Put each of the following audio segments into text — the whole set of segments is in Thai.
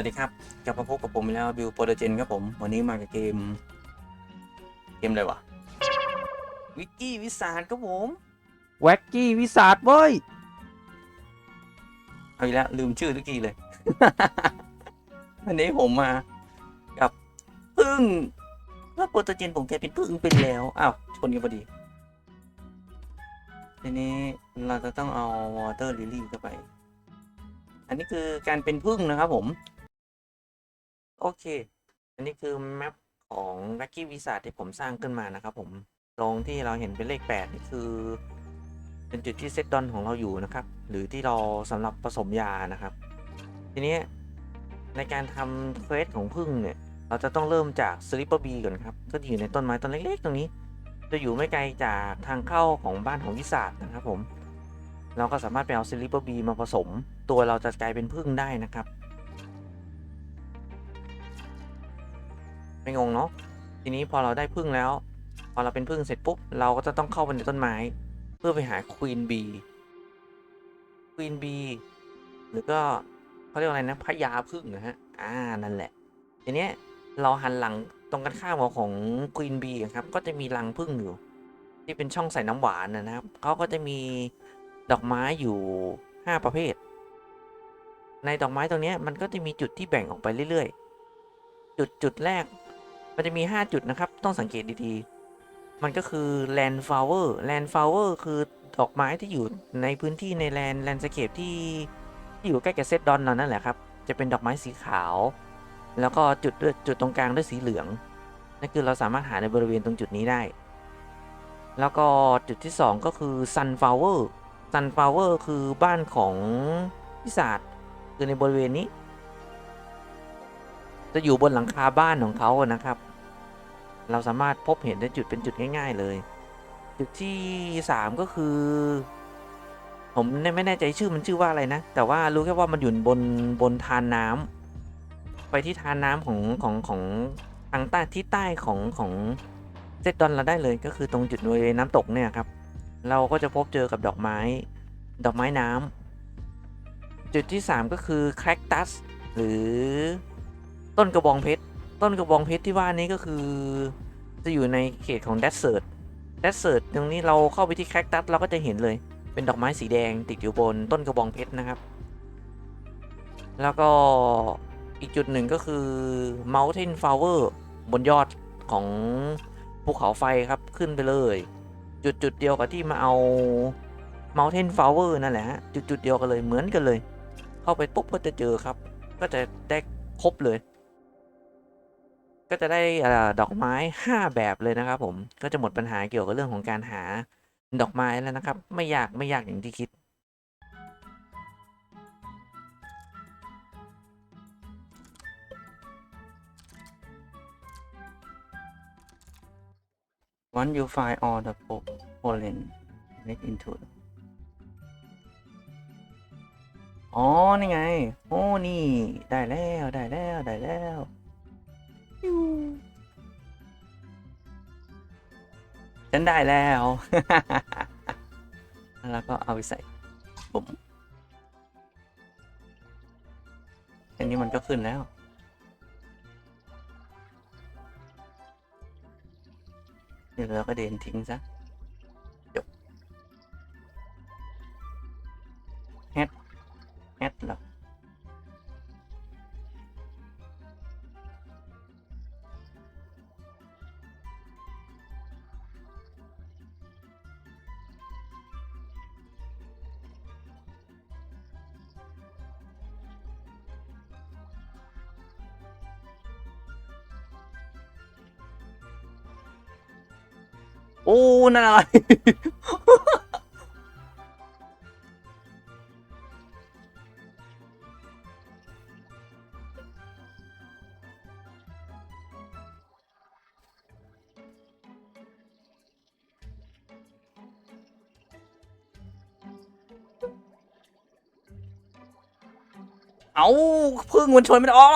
วัสดีครับกลับมาพบกับผมอีกแล้วบิวโปรเจนครับผม วันนี้มากับเกม เกมอะไรวะ วิกกี้วิสานครับผมแว็กกี้วิสัทเว้ย เอาอีกแล้ว ลืมชื่อทุกทีเลย วันนี้ผมมา กับพึ่งว่าโปรโตเจนผมแกเป็นพึ่งเป็นแล้ว อ้าว ชนกันพอดี ทีนี้เราจะต้องเอาวอเตอร์ลิลี่เข้าไปอันนี้คือการเป็นพึ่งนะครับผม โอเค อันนี้คือแมปของลัคกี้วิสาที่ผมสร้างขึ้นมานะครับผมตรงที่เราเห็นเป็นเลขแปดนี่คือ เป็นจุดที่เซตดอนของเราอยู่นะครับ หรือที่เราสำหรับผสมยานะครับ ทีนี้ในการทำเควสของพึ่งเนี่ย เราจะต้องเริ่มจากสลิปเปอร์บีก่อนครับ ก็อยู่ในต้นไม้ต้นเล็กๆ ตรงนี้ จะอยู่ไม่ไกลจากทางเข้าของบ้านของวิสาทนะครับผม เราก็สามารถไปเอาสลิปเปอร์บีมาผสม ตัวเราจะกลายเป็นพึ่งได้นะครับ ไม่งงเนาะทีนี้พอเราได้พึ่งแล้ว พอเราเป็นพึ่งเสร็จปุ๊บ เราก็จะต้องเข้าไปในต้นไม้ เพื่อไปหาควีนบีควีนบีหรือก็เขาเรียกว่าอะไรนะพญาพึ่งนะฮะอ่านั่นแหละ ทีเนี้ยเราหันหลังตรงกันข้ามของควีนบีครับ ก็จะมีรังพึ่งอยู่ ที่เป็นช่องใส่น้ำหวานนะครับเขาก็จะมีดอกไม้อยู่ 5 ประเภท ในดอกไม้ตรงนี้มันก็จะมีจุดที่แบ่งออกไปเรื่อยๆ จุดจุดแรก มันจะมี 5 จุดนะครับ ต้องสังเกตดีๆ มันก็คือ land flower land flower คือดอกไม้ที่อยู่ในพื้นที่ในแลนด์แลนด์สเคปที่ที่อยู่ใกล้กับเซตดอนเรานั่นแหละครับ จะเป็นดอกไม้สีขาว แล้วก็จุดด้วยจุดตรงกลางด้วยสีเหลือง นั่นคือเราสามารถหาในบริเวณตรงจุดนี้ได้ แล้วก็จุดที่ 2 ก็คือ sunflower sunflower คือบ้านของพิศาจคือในบริเวณนี้ จะอยู่บนหลังคาบ้านของเขานะครับ เราสามารถพบเห็นได้จุดเป็นจุดง่าย ๆ เลย จุดที่ 3 ก็คือ ผมไม่แน่ใจชื่อมันชื่อว่าอะไรนะ แต่ว่ารู้แค่ว่ามันอยู่บนบนทานน้ำไปที่ทานน้ำของของของทางใต้ที่ใต้ของของเซตดอนเราได้เลยก็คือตรงจุดบริเวณน้ำตกเนี่ยครับ เราก็จะพบเจอกับดอกไม้ ดอกไม้น้ำจุดที่ 3 ก็คือแคคตัสหรือต้นกระบองเพชร ต้นกระบองเพชรที่ว่านี้ก็คือจะอยู่ในเขตของแดสเซิร์ตแดสเซิร์ตตรงนี้เราเข้าไปที่แคคตัสเราก็จะเห็นเลย เป็นดอกไม้สีแดงติดอยู่บนต้นกระบองเพชรนะครับ แล้วก็อีกจุดหนึ่งก็คือ Mountain Flower บนยอดของภูเขาไฟครับขึ้นไปเลย จุดจุดเดียวกับที่มาเอา Mountain Flower นั่นแหละฮะจุดจุดเดียวกันเลยเหมือนกันเลย เข้าไปปุ๊บก็จะเจอครับ ก็จะได้ครบเลย ก็จะได้อดอกไม้ 5 แบบเลยนะครับผมก็จะหมดปัญหาเกี่ยวกับเรื่องของการหาดอกไม้แล้วนะครับ ไม่ยากไม่ยากอย่างที่คิด Once you find all the pollen make into อ๋อ นี่ไง โอ้ นี่ ได้แล้ว ได้แล้ว ได้แล้ว ฉันได้แล้ว แล้วก็เอาไปใส่ผมอันนี้มันก็ขึ้นแล้วเดี๋ยวเราก็เดินทิ้งซะจบแฮดแฮดเหร โอ้นั่นอะไร เอาพึ่งมันชนมันอ๋อ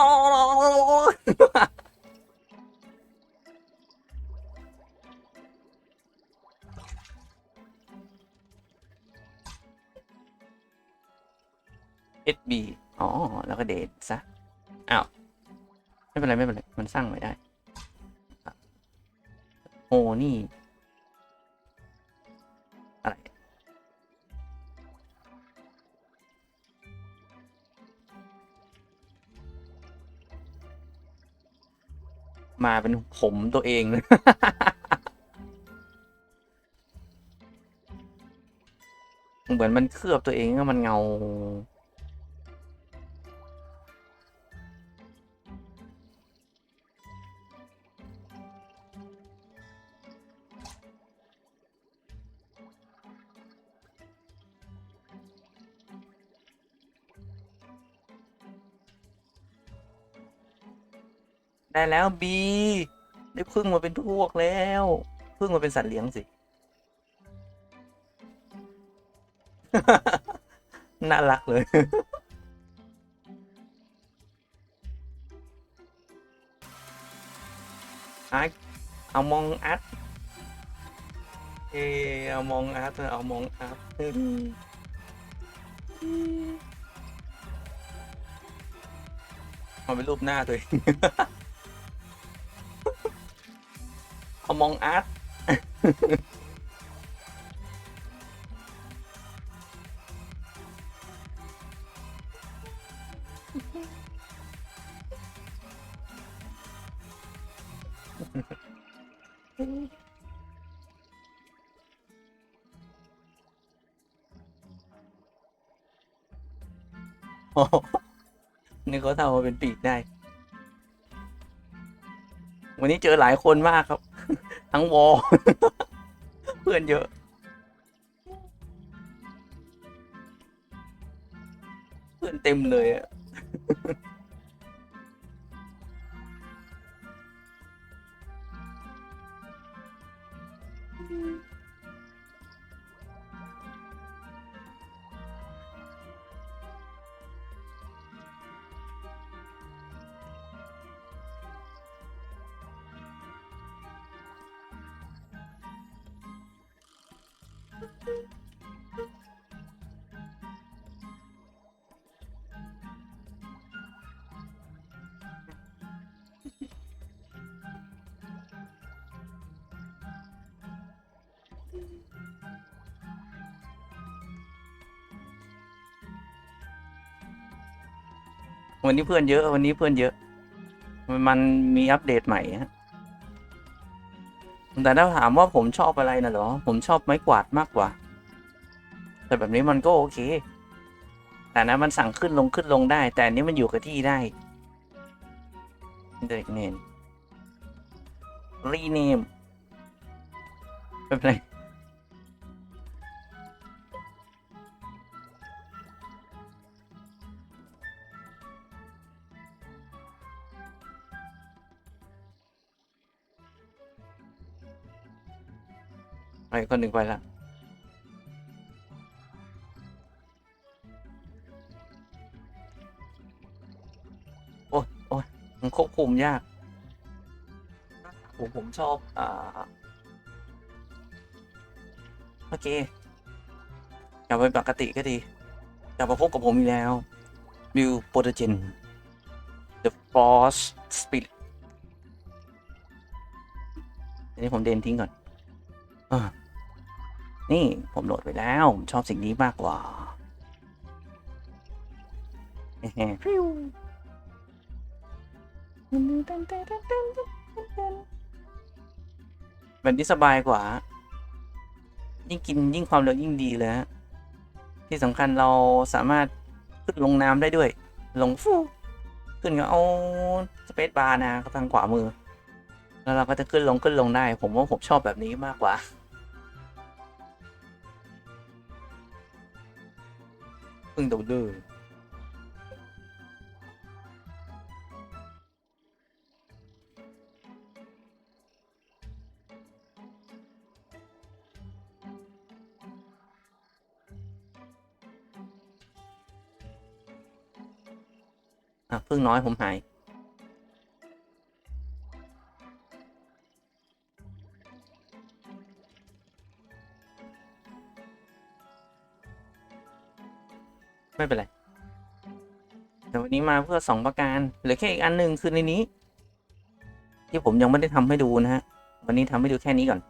สร้างไม่ได้โอ้นี่ อะไร มาเป็นผมตัวเองเลยเหมือนมันเคลือบตัวเองก็มันเงา ได้แล้วบีได้พึ่งมาเป็นพวกแล้วพึ่งมาเป็นสัตว์เลี้ยงสิ น่ารักเลยไอเอามองอัดเออเอามองอัดเอามองอัดเอาเป็นรูปหน้าตัวเอง มองอัดโอ้โหนี่เขาทำมาเป็นปีกได้ วันนี้เจอหลายคนมากครับ ทั้งวอ เพื่อนเยอะ เพื่อนเต็มเลยอะ วันนี้เพื่อนเยอะ วันนี้เพื่อนเยอะ มันมีอัปเดตใหม่ฮะแต่ถ้าถามว่าผมชอบอะไรนะหรอ ผมชอบไม้กวาดมากกว่า แต่แบบนี้มันก็โอเค แต่นะมันสั่งขึ้นลงขึ้นลงได้ แต่อันนี้มันอยู่กับที่ได้เด็กเนนรีเนมไม่เป็นไร ไปคนหนึ่งไปละโอ้ยโอ้ยมันควบคุมยาก ผมผมชอบ อ่าโอเคกลับไปปกติก็ดีกลับมาพบกับผมอีกแล้วบิวโปรตเจน The Force Spirit อันนี้ผมเดนทิ้งก่อนอ่า นี่ผมโหลดไปแล้ว ผมชอบสิ่งนี้มากกว่าแฮะแบบนี้สบายกว่า ยิ่งกินยิ่งความเร็วยิ่งดีเลยฮะที่สำคัญเราสามารถขึ้นลงน้ำได้ด้วย ลงฟูขึ้นก็เอาสเปซบาร์นะทางขวามือ แล้วเราก็จะขึ้นลงขึ้นลงได้ ผมว่าผมชอบแบบนี้มากกว่า เพิ่งดูดื้ออะเไม่เป็นไรแต่วันนี้มาเพื่อสองประการเหลือแค่อีกอันหนึ่งคือในนี้ ที่ผมยังไม่ได้ทำให้ดูนะฮะวันนี้ทำให้ดูแค่นี้ก่อน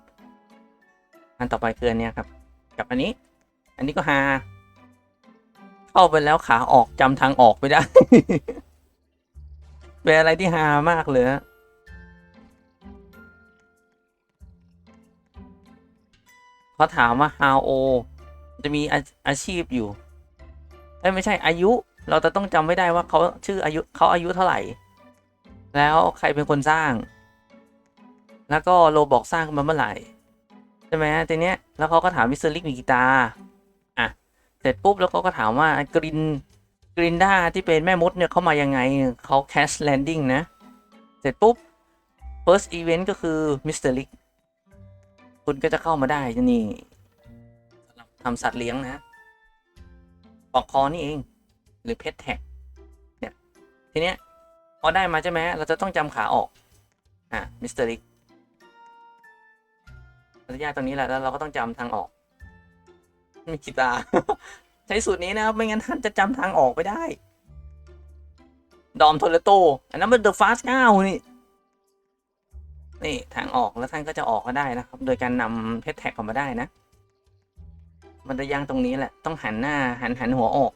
อันต่อไปคืออันเนี้ยครับ กับอันนี้ อันนี้ก็หาเข้าไปแล้วขาออกจำทางออกไม่ได้เป็นอะไรที่ฮามากเลยฮะเขาถามว่า how o จะมีอาอาชีพอยู่ เอ้ยไม่ใช่อายุ เราจะต้องจำไม่ได้ว่าเขาชื่ออายุเขาอายุเท่าไหร่ แล้วใครเป็นคนสร้าง แล้วก็โรบอกสร้างขึ้นมาเมื่อไหร่ใช่ไหมฮะทีเนี้ยแล้วเขาก็ถามมิสเตอร์ลิกมีกีตาร์อะเสร็จปุ๊บแล้วเขาก็ถามว่ากรินกรินด้าที่เป็นแม่มดเนี่ยเขามายังไงเขาแคชแลนดิ้งนะ เสร็จปุ๊บ first event ก็คือมิสเตอร์ลิกคุณก็จะเข้ามาได้นี่ทำสัตว์เลี้ยงนะ ปอกคอนี่เอง หรือเพชรแท็กเนี่ยทีเนี้ยพอได้มาใช่ไหมเราจะต้องจำขาออก อะมิสเตอร์ลิกอนุญาตตรงนี้แหละแล้วเราก็ต้องจำทางออกมีกีตาใช้สูตรนี้นะครับไม่งั้นท่านจะจำทางออกไม่ได้ ดอมโทเลโต อันนั้นมันเดอะฟาสเก้านี่ นี่ ทางออกแล้วท่านก็จะออกก็ได้นะครับ โดยการนำเพชรแท็กออกมาได้นะ มันจะย่างตรงนี้แหละ ต้องหันหน้า หันหันหัวออก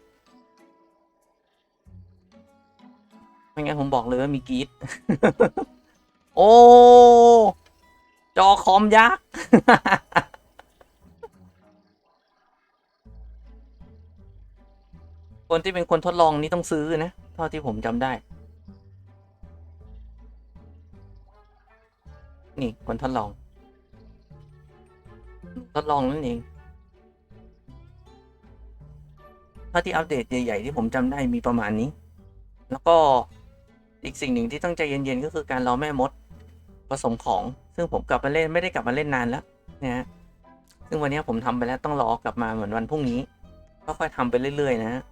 ไม่งั้นผมบอกเลยว่ามีกรีดโอ้ จอคอมยักษ์ คนที่เป็นคนทดลองนี่ต้องซื้อนะ เท่าที่ผมจำได้ นี่คนทดลอง ทดลองนั่นเอง เท่าที่อัปเดตใหญ่ๆที่ผมจำได้มีประมาณนี้ แล้วก็อีกสิ่งหนึ่งที่ต้องใจเย็นๆก็คือการรอแม่มดผสมของ ซึ่งผมกลับมาเล่นไม่ได้กลับมาเล่นนานแล้วนะฮะซึ่งวันนี้ผมทำไปแล้วต้องรอกลับมาเหมือนวันพรุ่งนี้ ก็ค่อยทำไปเรื่อยๆ นะฮะ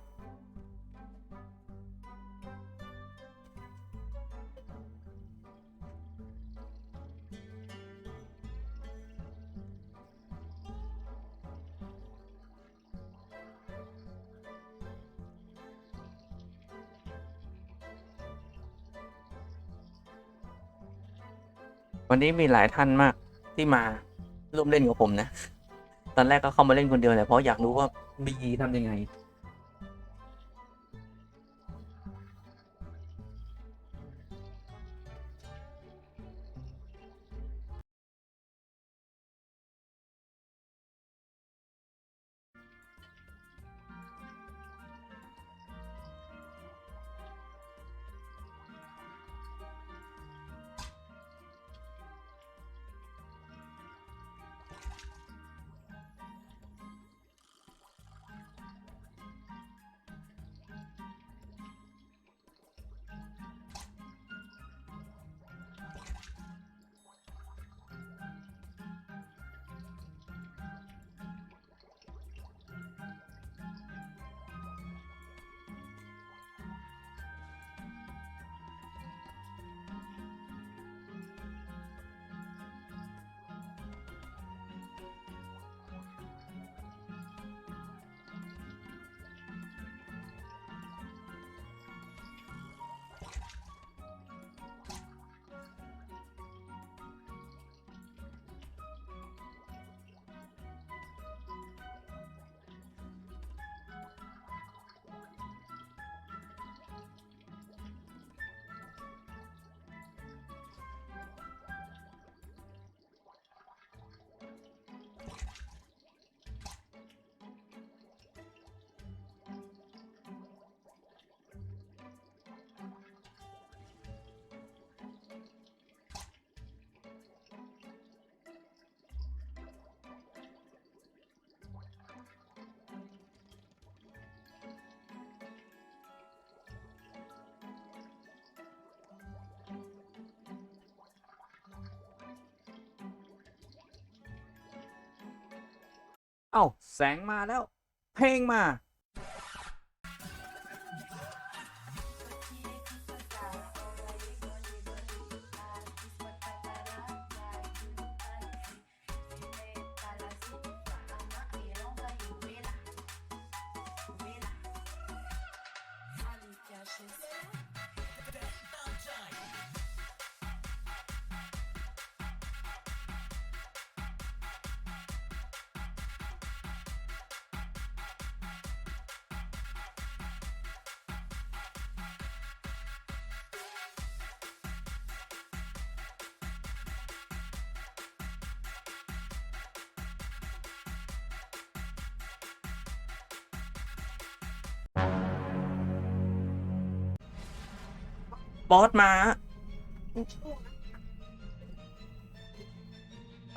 วันนี้มีหลายท่านมากที่มาร่วมเล่นกับผมนะ ตอนแรกก็เข้ามาเล่นคนเดียวแหละเพราะอยากรู้ว่าบีทำยังไง เอ้าแสงมาแล้ว เพลงมา อสมา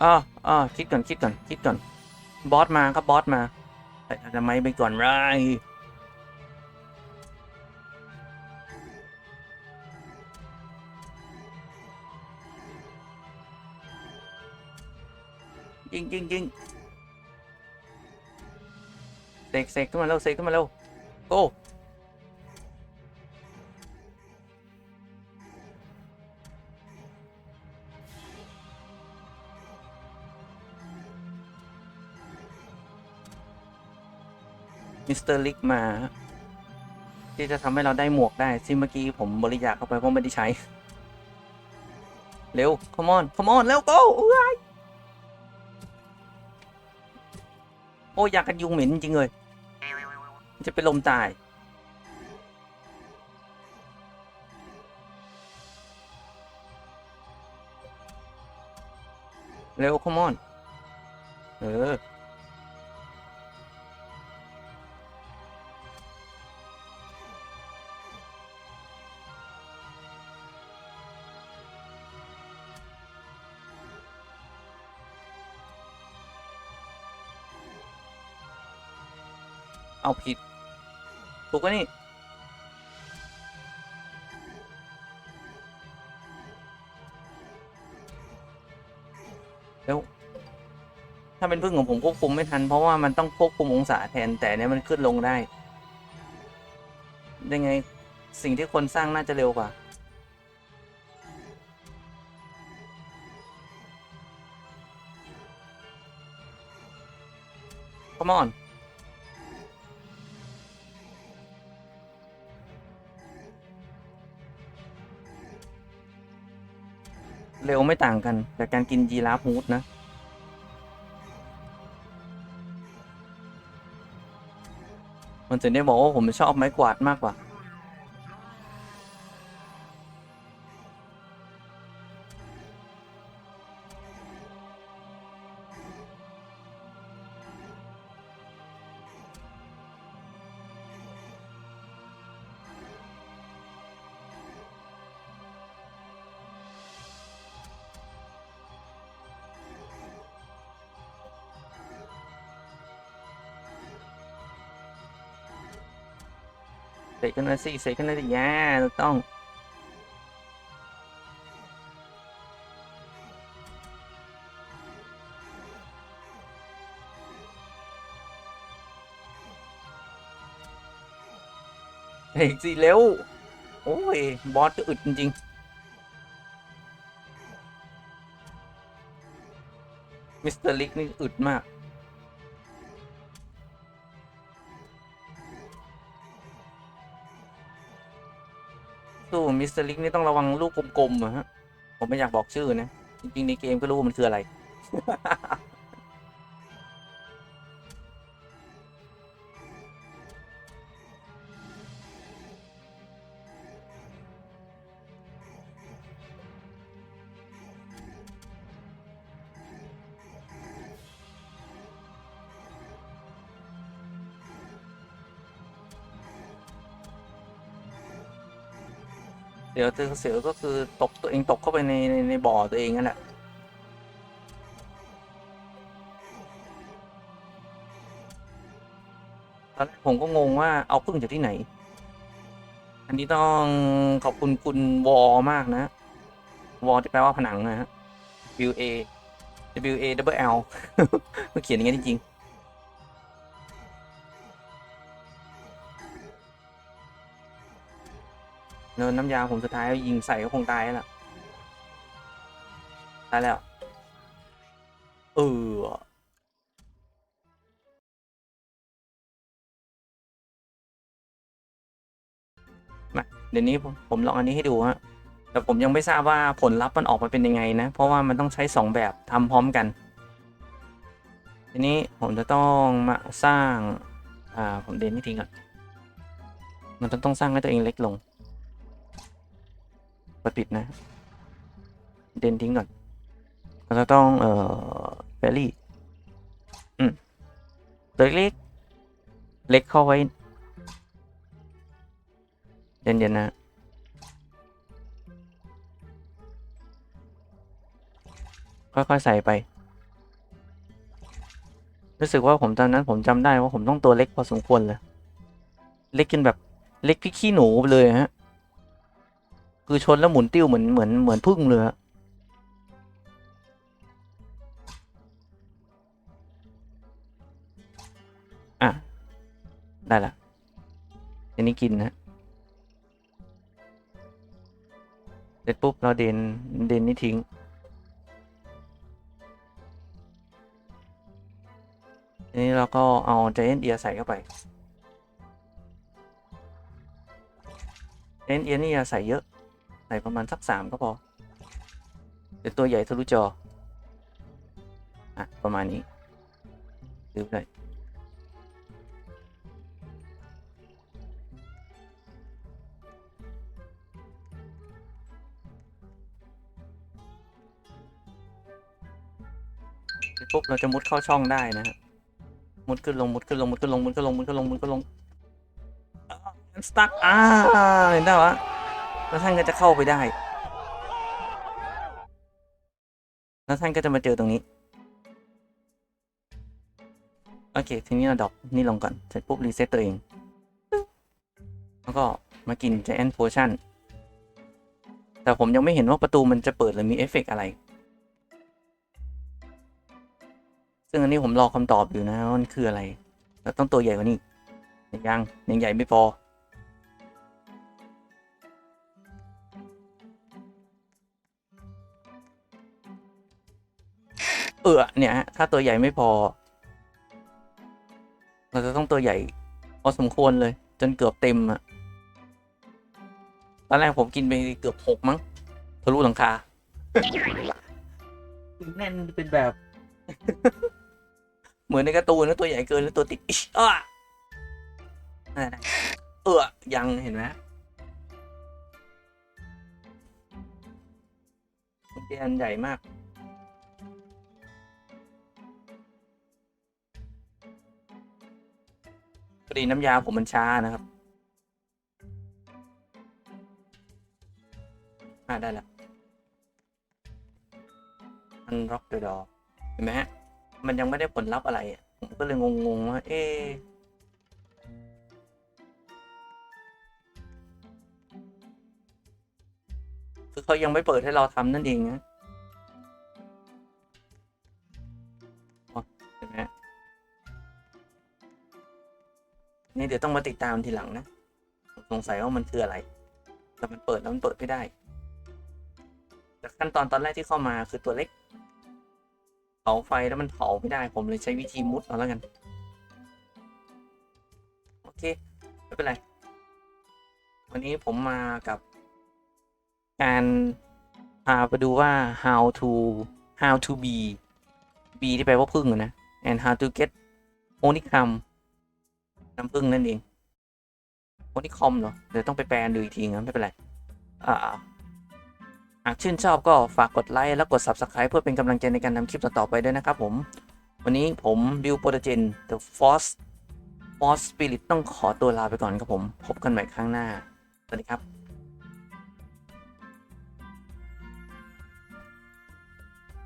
อ๋ออ๋อคิดก่อนคิดก่อนคิดก่อน บอสมาครับบอสมาใส่ทำไมไปก่อนไรยิงยิงยิงเสกเสกขึ้นมาเร็วเสกขึ้นมาเร็วโก้ มิสเตอร์ลิกมา ที่จะทำให้เราได้หมวกได้ซึ่งเมื่อกี้ผมบริจาคเข้าไปเพราะไม่ได้ใช้ เร็ว come on come on เร็ว go เอ้ยโอ้ยอยากกันยุงเหม็นจริงเลยจะเป็นลมตาย เร็ว come on เออ เอาผิด ถูกปะนี่ แล้ว ถ้าเป็นพึ่งของผมควบคุมไม่ทัน เพราะว่ามันต้องควบคุมองศาแทนแต่เนี้ยมันขึ้นลงได้ยังไงสิ่งที่คนสร้างน่าจะเร็วกว่า Come on เร็วไม่ต่างกันแต่การกินยีราฟฮูดนะ มันถึงได้บอกว่าผมชอบไม้กวาดมากกว่า เสกกันเลยสิเสกกันเลยสิย่ถูกต้องเสกสิเร็ว โอ้ย บอสก็อึดจริงๆมิสเตอร์ลิกนี่อึดมาก มิสเตอร์ลิกนี่ต้องระวังลูกกลมๆอะฮะ ผมไม่อยากบอกชื่อนะ จริงๆในเกมก็รู้มันคืออะไร เดี๋ยวเจอเสือก็คือตกตัวเองตกเข้าไปในในในบ่อตัวเองนั่นแหละตอนแรกผมก็งงว่าเอาพึ่งจากที่ไหน อันนี้ต้องขอบคุณคุณวอมากนะ วอที่แปลว่าผนังนะฮะ W A W A W L มันเขียนอย่างนี้จริง ๆแล้วน้ำยาผมสุดท้ายยิงใส่ก็คงตายแล้วล่ะตายแล้วเออมาเดี๋ยวนี้ผมผมลองอันนี้ให้ดูฮะแต่ผมยังไม่ทราบว่าผลลัพธ์มันออกมาเป็นยังไงนะ เพราะว่ามันต้องใช้สองแบบทำพร้อมกัน ทีนี้ผมจะต้องมาสร้าง อ่า ผมเดนนี่ทิ้งก่อนมันต้องต้องสร้างให้ตัวเองเล็กลง ดผิดนะ เดนทิ้งก่อนเราจะต้อง เอ่อแบลลี่ อืมตัวเล็กเล็กเข้าไว้ เย็นๆนะค่อยๆใส่ไป รู้สึกว่าผมตอนนั้นผมจำได้ว่าผมต้องตัวเล็กพอสมควรเลย เล็กจนแบบเล็กพี่ขี้หนูเลยฮะ คือชนแล้วหมุนติ้วเหมือนเหมือนเหมือนพึ่งเลยอะ ได้ละอันนี้กินนะเสร็จปุ๊บ เราเดนเดนนี่ทิ้งทีนี้เราก็เอา Giant Ear ใส่เข้าไป Giant Ear นี่อย่าใส่เยอะ ใส่ประมาณสักสามก็พอเดี๋ยวตัวใหญ่ทะลุจอ อะ ประมาณนี้ดูเลยเสร็จปุ๊บเราจะมุดเข้าช่องได้นะฮะมุดขึ้นลงมุดขึ้นลงมุดขึ้นลงมุดขึ้นลงมุดขึ้นลงมุดขึ้นลงมันสตั๊กอ่าเห็นได้วะ แล้วท่านก็จะเข้าไปได้ แล้วท่านก็จะมาเจอตรงนี้ โอเค ทีนี้เราดรอปนี่ลงก่อน เสร็จปุ๊บรีเซ็ตตัวเอง แล้วก็มากิน Giant Potion แต่ผมยังไม่เห็นว่าประตูมันจะเปิดหรือมีเอฟเฟกต์อะไร ซึ่งอันนี้ผมรอคำตอบอยู่นะว่ามันคืออะไรแล้วต้องตัวใหญ่กว่านี้ยังยังใหญ่ไม่พอ ออเนี่ยฮะถ้าตัวใหญ่ไม่พอ เราจะต้องตัวใหญ่พอสมควรเลย จนเกือบเต็มอะตอนแรกผมกินไปเกือบหกมั้งทะลุหลังคาแน่นเป็นแบบ เหมือนในการ์ตูนนะตัวใหญ่เกินแล้วตัวติดอิชอ้านั่นน่ะเออยังเห็นไหมมันเตียนใหญ่มาก พอดีน้ำยาผมมันช้านะครับ อ่าได้แล้ว unlock the door เห็นไหมฮะ มันยังไม่ได้ผลลัพธ์อะไร ผมก็เลยงงๆว่า เอ๊คือเขายังไม่เปิดให้เราทำนั่นเองนะ เดี๋ยวต้องมาติดตามทีหลังนะ สงสัยว่ามันคืออะไร แต่มันเปิดแล้วมันเปิดไม่ได้แต่ขั้นตอนตอนแรกที่เข้ามาคือตัวเล็ก เผาไฟแล้วมันเผาไม่ได้ ผมเลยใช้วิธีมุดเอาแล้วกัน โอเค ไม่เป็นไร วันนี้ผมมากับการพาไปดูว่า how to how to be be ที่แปลว่าพึ่งนะ and how to get honeycomb น้ น้ำพึ่งนั่นเอง honeycomb เหรอเดี๋ยวต้องไปแปลดูอีกทีนะไม่เป็นไรอ่าหากชื่นชอบก็ฝากกดไลค์และกด Subscribe เพื่อเป็นกำลังใจในการทำคลิปต่อๆไปด้วยนะครับผม วันนี้ผมบิวโปรเจน The Force Force Spirit ต้องขอตัวลาไปก่อนครับผม พบกันใหม่ครั้งหน้า สวัสดีครับ